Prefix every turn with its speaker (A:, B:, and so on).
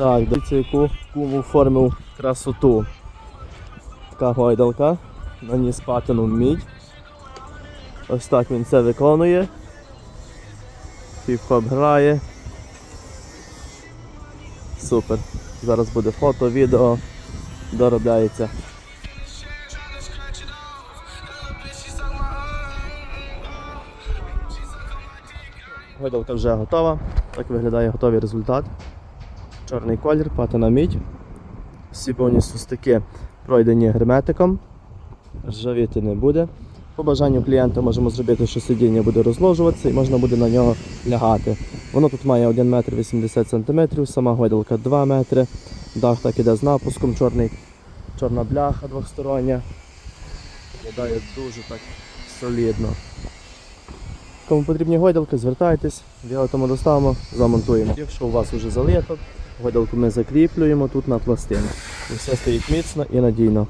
A: Так, дивіться, яку куму оформив красоту. Така гойдалка. На ній спатину мідь. Ось так він це виконує. Хіп-хоп грає. Супер. Зараз буде фото, відео, доробляється. Гойдалка вже готова. Так виглядає готовий результат. Чорний колір, патина мідь. Всі повністю стики пройдені герметиком. Ржавіти не буде. По бажанню клієнта можемо зробити, що сидіння буде розложуватися і можна буде на нього лягати. Воно тут має 1 метр 80 см, сама гойдалка 2 метри. Дах так іде з напуском, чорний, чорна бляха двостороння. Виглядає дуже так солідно. Кому потрібні гойдалки, звертайтесь, в'ятимо доставимо, замонтуємо. Якщо у вас вже залито, гойдалку ми закріплюємо тут на пластину. Все стоїть міцно і надійно.